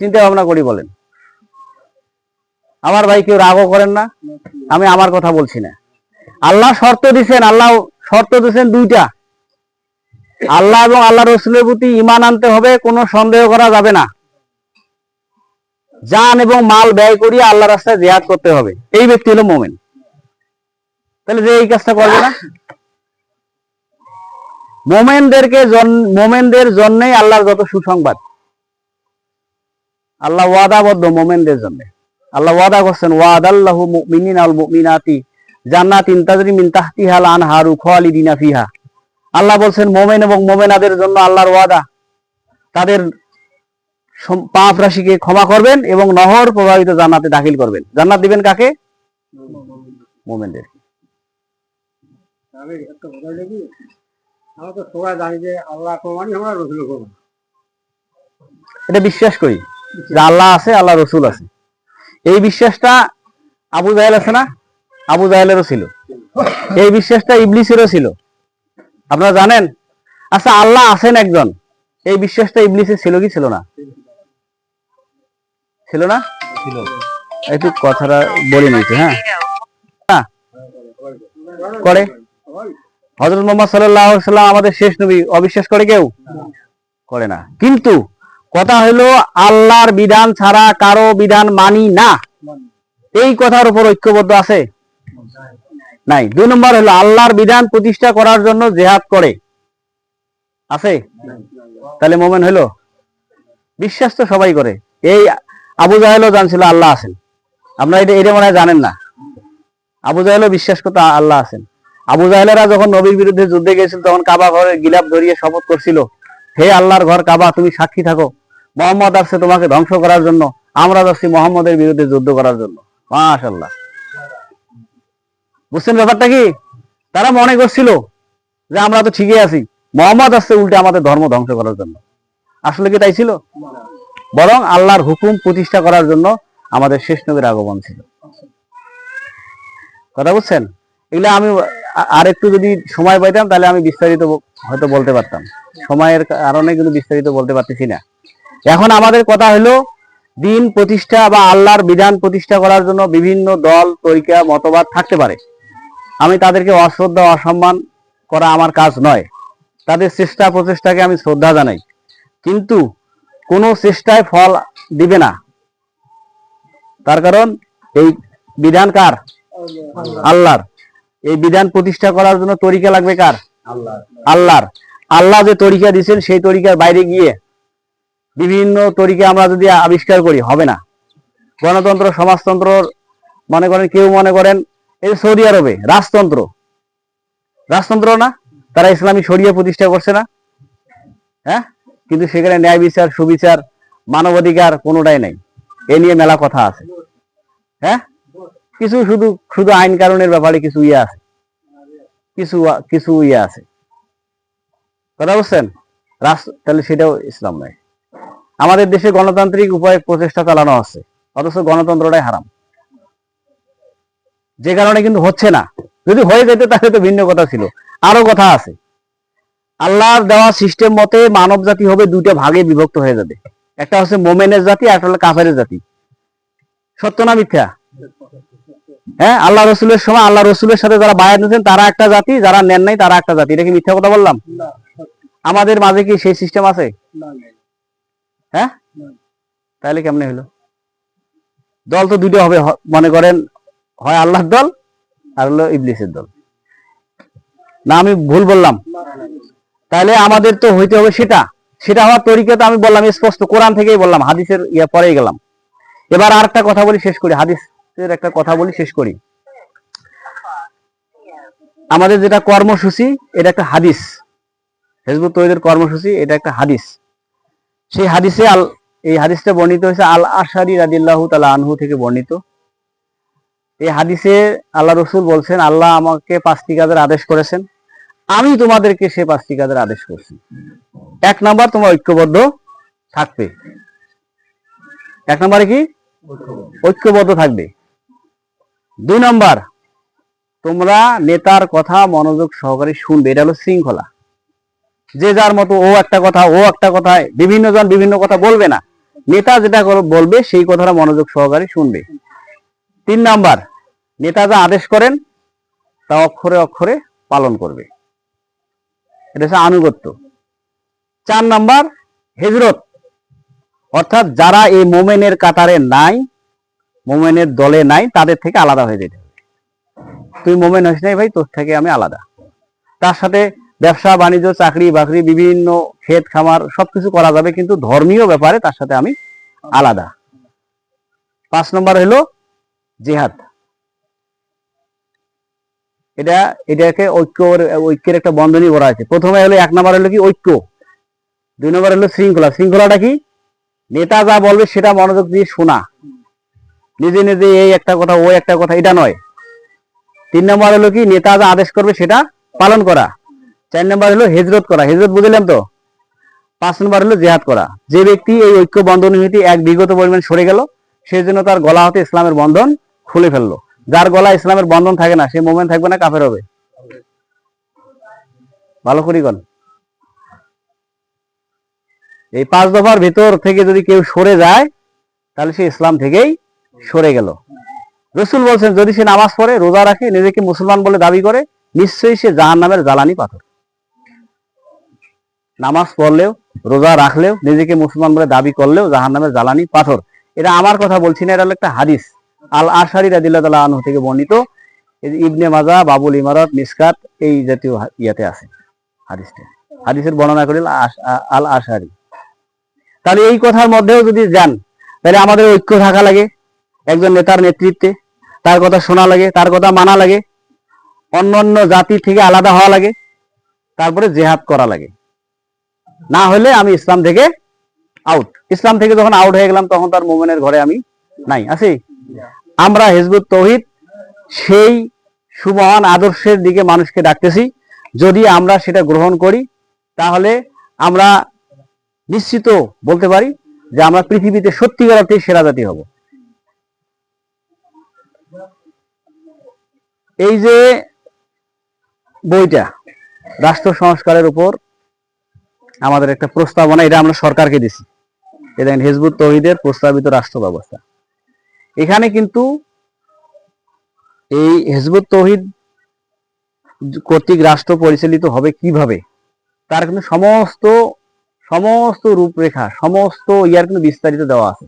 চিন্তা ভাবনা করি বলেন। আমার ভাই কেউ রাগও করেন না, আমি আমার কথা বলছি না। আল্লাহ শর্ত দিছেন, আল্লাহ শর্ত দিছেন দুইটা। আল্লাহ এবং আল্লাহ রসুলের প্রতি ইমান আনতে হবে, কোনো সন্দেহ করা যাবে না। জান এবং মাল ব্যয় করিয়ে আল্লাহ রাস্তায় জেহাদ করতে হবে। এই ব্যক্তি হলো মোমেন। তাহলে যে এই কাজটা করবে না? মোমেনদেরকে মোমেনদের জন্যই আল্লাহর যত সুসংবাদ। আল্লাহ ওয়াদাবদ্ধ মোমেনদের জন্য। আল্লাহ ওয়াদা করছেন ওয়াদ আল্লাহ মুমিনিন আল মুমিনাতি জান্নাতিন তাজরি মিন তাহতিহাল আনহারু খালিদিনা ফিহা। আল্লাহ বলছেন মোমেন এবং মোমেনাদের জন্য আল্লাহর ওয়াদা। তাদের পাপ রাশিকে ক্ষমা করবেন এবং নহর প্রভাবিত জান্নাতে দাখিল করবেন। জান্নাত দিবেন কাকে? মোমেনদের। আমি একটা কথা দেখি আমরা তো সবাই জানি যে আল্লাহ প্রমাণই আমরা রসুল এটা বিশ্বাস করি। যে আল্লাহ আছে, আল্লাহ রসুল আছে। এই বিশ্বাসটা আবু জাহেল আছে না? আবু জাহেলেরও ছিল। এই বিশ্বাসটা ইবলিসেরও ছিল। আপনারা জানেন? আচ্ছা আল্লাহ আছেন একজন। এই বিশ্বাসটা ইবলিসের ছিল কি? ছিল না। ছিল না? ছিল একটু কথাটা বলে নিতে হ্যাঁ। হ্যাঁ। করে। হজরত মোহাম্মদ সাল্লাম আমাদের শেষ নবী। অবিশ্বাস করে কেউ? করে না। কিন্তু কথা হলো, আল্লাহর বিধান ছাড়া কারও বিধান মানি না। এই কথার উপর ঐক্যবদ্ধ আছে? নাই। দুই নম্বর হলো, আল্লাহর বিধান প্রতিষ্ঠা করার জন্য জেহাদ করে। আছে? তাহলে মোমেন হলো? বিশ্বাস তো সবাই করে। এই আবু জাহেলও জানছিল আল্লাহ আছেন। আপনারা এটা এটা মনে জানেন না। আবু জাহেলও বিশ্বাস করতো আল্লাহ আছেন। আবু জাহেলেরা যখন নবীর বিরুদ্ধে যুদ্ধে গেছিল, তখন কাবা ঘরে গিলাপ ধরিয়ে শপথ করছিল, হে আল্লাহর ঘর কাবা, তুমি সাক্ষী থাকো। মোহাম্মদ আসছে তোমাকে ধ্বংস করার জন্য, আমরা যাচ্ছি মোহাম্মদের বিরুদ্ধে যুদ্ধ করার জন্য। মাশাল্লাহ বুঝছেন ব্যাপারটা কি? তারা মনে করছিল যে আমরা তো ঠিকই আছি। মোহাম্মদ আসছে উল্টে আমাদের ধর্ম ধ্বংস করার জন্য। আসলে কি তাই ছিল? বরং আল্লাহর হুকুম প্রতিষ্ঠা করার জন্য আমাদের শেষ নবীর আগমন ছিল। কথা বুঝছেন? এগুলো আমি আর একটু যদি সময় পাইতাম, তাহলে আমি বিস্তারিত হয়তো বলতে পারতাম। সময়ের কারণে কিন্তু বিস্তারিত বলতে পারতেছি না। এখন আমাদের কথা হলো দিন প্রতিষ্ঠা বা আল্লাহর বিধান প্রতিষ্ঠা করার জন্য বিভিন্ন দল তরিকা মতবাদ থাকতে পারে। আমি তাদেরকে অশ্রদ্ধা অসম্মান করা আমার কাজ নয়। তাদের চেষ্টা প্রচেষ্টাকে আমি শ্রদ্ধা জানাই। কিন্তু কোনো চেষ্টায় ফল দিবে না। তার কারণ এই বিধান কার? আল্লাহর। এই বিধান প্রতিষ্ঠা করার জন্য তরিকা লাগবে কার? আল্লাহ আল্লাহর। আল্লাহ যে তরিকা দিয়েছেন সেই তরিকার বাইরে গিয়ে বিভিন্ন তরিকা আমরা যদি আবিষ্কার করি, হবে না। গণতন্ত্র, সমাজতন্ত্র, মনে করেন কেউ মনে করেন এই সৌদি আরবে, রাজতন্ত্র। রাজতন্ত্র না, তারা ইসলামী শরিয়া প্রতিষ্ঠা করছে না। হ্যাঁ? কিন্তু সেখানে ন্যায় বিচার, সুবিচার, মানবাধিকার কোনোটাই নেই। এ নিয়ে মেলা কথা আছে। হ্যাঁ? কিছু শুধু শুধু আইন কানুনের ব্যাপারে কিছু ইয়ে আছে। কিছু কিছু ইয়ে আছে। কথা বুঝছেন? রাষ্ট্র, তাহলে সেটাও ইসলাম নয়। আমাদের দেশে গণতান্ত্রিক উপায়ে প্রচেষ্টা চালানো হচ্ছে অথচ গণতন্ত্রটাই হারাম। যে কারণে কিন্তু হচ্ছে না। যদি হয়ে যেত তাহলে তো ভিন্ন কথা ছিল। আরও কথা আছে। আল্লাহর দেওয়া সিস্টেম মতে মানব জাতি হবে দুইটা ভাগে বিভক্ত হয়ে যাবে। একটা হচ্ছে মোমেনের জাতি আর একটা হলো কাফেরের জাতি। সত্য না মিথ্যা? হ্যাঁ আল্লাহ রসুলের সময় আল্লাহ রসুলের সাথে যারা বায়াত নিয়েছেন তারা একটা জাতি যারা নেন নাই তারা একটা জাতি। এটা কি মিথ্যা কথা বললাম? আমাদের মাঝে কি সেই সিস্টেম আছে? হ্যাঁ? তাহলে কেমনে হলো? দল তো দুটো হবে মনে করেন হয় আল্লাহর দল আর হলো ইবলিসের দল। না আমি ভুল বললাম। তাহলে আমাদের তো হইতে হবে সেটা। সেটা হওয়ার তরিকা তো আমি বললাম স্পষ্ট কোরআন থেকেই বললাম হাদিসের ইয়ে পরেই গেলাম। এবার আর একটা কথা বলি শেষ করি। হাদিসের একটা কথা বলি শেষ করি। আমাদের যেটা কর্মসূচি এটা একটা হাদিস। ফেসবুক তৈরির কর্মসূচি এটা একটা হাদিস। সেই হাদিসে আল এই হাদিসটা বর্ণিত হয়েছে আল আশারি রাদিল্লাহু তালা আনহু থেকে বর্ণিত। এই হাদিসে আল্লাহ রসুল বলছেন আল্লাহ আমাকে পাঁচটি কাজের আদেশ করেছেন। আমি তোমাদেরকে সে পাঁচটি কাজের আদেশ করছি। এক নাম্বার তোমার ঐক্যবদ্ধ থাকবে। এক নম্বরে কি? ঐক্যবদ্ধ থাকবে। দুই নাম্বার তোমরা নেতার কথা মনোযোগ সহকারে শুনবে। এটা হলো শৃঙ্খলা। যে যার মতো ও একটা কথা, ও একটা কথায় বিভিন্ন জন বিভিন্ন কথা বলবে না। নেতা যেটা বলবে সেই কথাটা মনোযোগ সহকারে শুনবে। তিন নাম্বার, নেতা যা আদেশ করেন, তা অক্ষরে অক্ষরে পালন করবে। এটা হচ্ছে আনুগত্য। চার নাম্বার, হেজরত। অর্থাৎ যারা এই মোমেনের কাতারে নাই, মোমেনের দলে নাই, তাদের থেকে আলাদা হয়ে যেতে তুই মোমেন হইস ভাই, তোর থেকে আমি আলাদা। তার সাথে ব্যবসা, বাণিজ্য, চাকরি, বাকরি, বিভিন্ন ক্ষেত, খামার, সবকিছু করা যাবে, কিন্তু ধর্মীয় ব্যাপারে তার সাথে আমি আলাদা। পাঁচ নম্বর হলো জেহাদ। এটা, এটাকে ঐক্য ঐক্যের একটা বন্ধনী করা আছে। প্রথমে হলো এক নম্বর হলো কি? ঐক্য। দুই নম্বর হলো শৃঙ্খলা। শৃঙ্খলাটা কি? নেতা যা বলবে সেটা মনোযোগ দিয়ে শোনা। নিজে নিজে এই একটা কথা, ও একটা কথা, এটা নয়। তিন নম্বর হলো কি? নেতা যা আদেশ করবে সেটা পালন করা। চার নম্বর হলো হেজরত করা। হেজরত বুঝলাম তো? পাঁচ নম্বর হলো জেহাদ করা। যে ব্যক্তি এই ঐক্য বন্ধন হইতে এক বিগত পরিমাণ সরে গেল সেই জন্য তার গলা হতে ইসলামের বন্ধন খুলে ফেলল। যার গলা ইসলামের বন্ধন থাকে না, সে মোমেন থাকবে না, কাফের হবে। ভালো করি গণ এই পাঁচ দফার ভেতর থেকে যদি কেউ সরে যায়, তাহলে সে ইসলাম থেকেই সরে গেল। রসুল বলছেন, যদি সে নামাজ পড়ে, রোজা রাখে, নিজেকে মুসলমান বলে দাবি করে, নিশ্চয়ই সে জাহান নামের জ্বালানি পাথর। নামাজ পড়লেও, রোজা রাখলেও, নিজেকে মুসলমান বলে দাবি করলেও জাহান নামের জ্বালানি পাথর। এটা আমার কথা বলছি না, এটা হলো একটা হাদিস। আল আশারি রাদিল্লাহ তাআলা আনহু থেকে বর্ণিত। ইবনে মাজা, বাবুল ইমারত, মিসকাত, এই জাতীয় ইয়াতে আছে হাদিসটা। হাদিসের বর্ণনা করিল আল আশারি তাহলে এই কথার মধ্যেও যদি যান, তাহলে আমাদের ঐক্য থাকা লাগে, একজন নেতার নেতৃত্বে, তার কথা শোনা লাগে, তার কথা মানা লাগে অন্য অন্য জাতি থেকে আলাদা হওয়া লাগে, তারপরে জেহাদ করা লাগে। না হলে আমি ইসলাম থেকে আউট ইসলাম থেকে যখন আউট হয়ে গেলাম, তখন তার মোমেনের ঘরে আমি নাই। আছি আমরা হিজবুত তৌহিদ, সেই সুমহান আদর্শের দিকে মানুষকে ডাকতেছি। যদি আমরা সেটা গ্রহণ করি, তাহলে আমরা নিশ্চিত বলতে পারি যে আমরা পৃথিবীতে সত্যিকার অর্থে সেরা জাতি হব। এই যে বইটা, রাষ্ট্র সংস্কারের উপর আমাদের একটা প্রস্তাবনা, এটা আমরা সরকারকে দিছি। এটা দেখেন, হিজবুত তৌহিদের প্রস্তাবিত রাষ্ট্র ব্যবস্থা। এখানে কিন্তু এই হিজবুত তহিদ কর্তৃক রাষ্ট্র পরিচালিত হবে কীভাবে? তার কিন্তু সমস্ত সমস্ত রূপরেখা, সমস্ত ইয়ার কিন্তু বিস্তারিত দেওয়া আছে।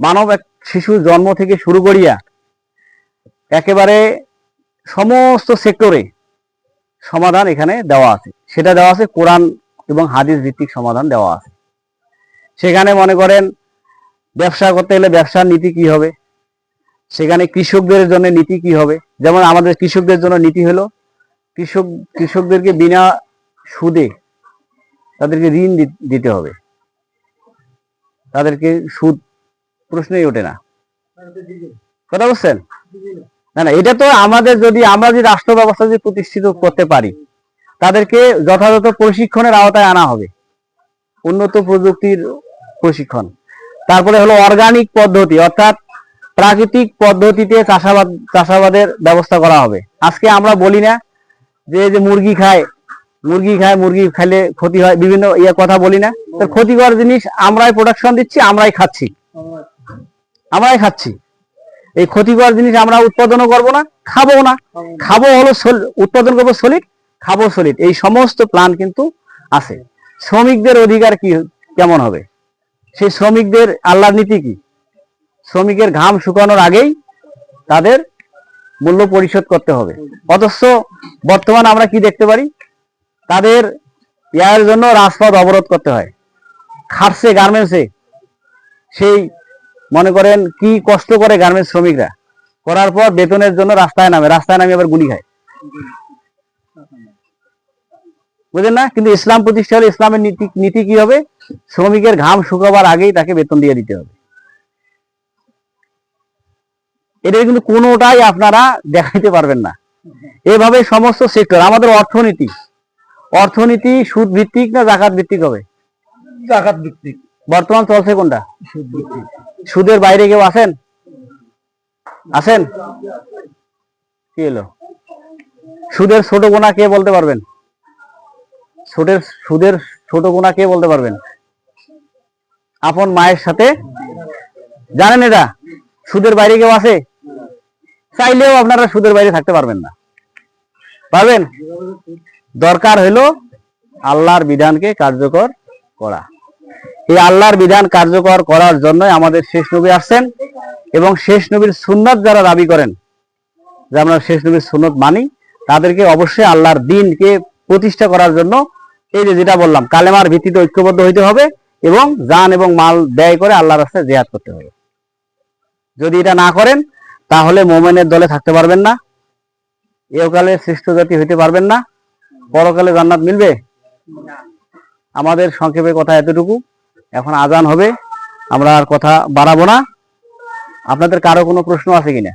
মানব এক শিশুর জন্ম থেকে শুরু করিয়া একেবারে সমস্ত সেক্টরে সমাধান এখানে দেওয়া আছে। সেটা দেওয়া আছে কোরআন এবং হাদিস ভিত্তিক সমাধান দেওয়া আছে। সেখানে মনে করেন, ব্যবসা করতে গেলে ব্যবসার নীতি কি হবে? সেখানে কৃষকদের জন্য নীতি কি হবে? যেমন আমাদের কৃষকদের জন্য নীতি হলো, কৃষক, কৃষকদেরকে বিনা সুদে তাদেরকে ঋণ দিতে হবে। তাদেরকে সুদ প্রশ্নই ওঠে না। কথা বুঝছেন না না, এটা তো আমাদের যদি, আমরা যদি রাষ্ট্র ব্যবস্থা যদি প্রতিষ্ঠিত করতে পারি তাদেরকে যথাযথ প্রশিক্ষণের আওতায় আনা হবে। উন্নত প্রযুক্তির প্রশিক্ষণ। তারপরে হলো অর্গানিক পদ্ধতি, অর্থাৎ প্রাকৃতিক পদ্ধতিতে চাষাবাদ, চাষাবাদের ব্যবস্থা করা হবে। আজকে আমরা বলি না যে যে মুরগি খায় মুরগি খায়, মুরগি খাইলে ক্ষতি হয়, বিভিন্ন ইয়ে কথা বলি না। তো ক্ষতিকর জিনিস আমরাই প্রোডাকশন দিচ্ছি, আমরাই খাচ্ছি। আমরাই খাচ্ছি। এই ক্ষতিকর জিনিস আমরা উৎপাদনও করব না, খাব না। খাব হলো উৎপাদন করব সলিড খাব সলিড এই সমস্ত প্ল্যান কিন্তু আছে। শ্রমিকদের অধিকার কি, কেমন হবে? সেই শ্রমিকদের আল্লাহর নীতি কি? শ্রমিকের ঘাম শুকানোর আগেই তাদের মূল্য পরিশোধ করতে হবে। অথচ বর্তমান আমরা কি দেখতে পারি? তাদের ইয়ার জন্য রাজপথ অবরোধ করতে হয়। খাটছে গার্মেন্টসে সেই মনে করেন কি কষ্ট করে গার্মেন্টস শ্রমিকরা। করার পর বেতনের জন্য রাস্তায় নামে রাস্তায় নামে আবার গুলি খায়। বুঝলেন না? কিন্তু ইসলাম প্রতিষ্ঠা হলে ইসলামের নীতি নীতি কি হবে? শ্রমিকের ঘাম শুকাবার আগেই তাকে বেতন দিয়ে দিতে হবে। এটা কিন্তু কোনোটাই আপনারা দেখাইতে পারবেন না। এভাবে সমস্ত সেক্টর আমাদের অর্থনীতি। অর্থনীতি সুদ ভিত্তিক না জাকাত ভিত্তিক হবে? জাকাত ভিত্তিক বর্তমান চলছে কোনটা? সুদের বাইরে কেউ আছেন? আছেন? কি এলো সুদের ছোট গোনা কে বলতে পারবেন? সুদের সুদের ছোট গোনা কে বলতে পারবেন? আপন মায়ের সাথে। জানেন এটা? সুদের বাইরে কেউ আছে? চাইলেও আপনারা সুদের বাইরে থাকতে পারবেন না। পারবেন? দরকার হলো আল্লাহর বিধানকে কার্যকর করা। এই আল্লাহর বিধান কার্যকর করার জন্য আমাদের শেষ নবী আসছেন এবং শেষ নবীর সুন্নত যারা দাবি করেন, যে আমরা শেষ নবীর সুন্নত মানি, তাদেরকে অবশ্যই আল্লাহর দিনকে প্রতিষ্ঠা করার জন্য এই যে যেটা বললাম, কালেমার ভিত্তিতে ঐক্যবদ্ধ হইতে হবে এবং যান এবং মাল ব্যয় করে আল্লাহর রাস্তায় জেহাদ করতে হবে। যদি এটা না করেন, তাহলে মোমেনের দলে থাকতে পারবেন না একালে শ্রেষ্ঠ জাতি হইতে পারবেন না, পরকালে জান্নাত মিলবে? আমাদের সংক্ষেপে কথা এতটুকু। এখন আজান হবে, আমরা আর কথা বাড়াবো না। আপনাদের কারও কোনো প্রশ্ন আছে কিনা?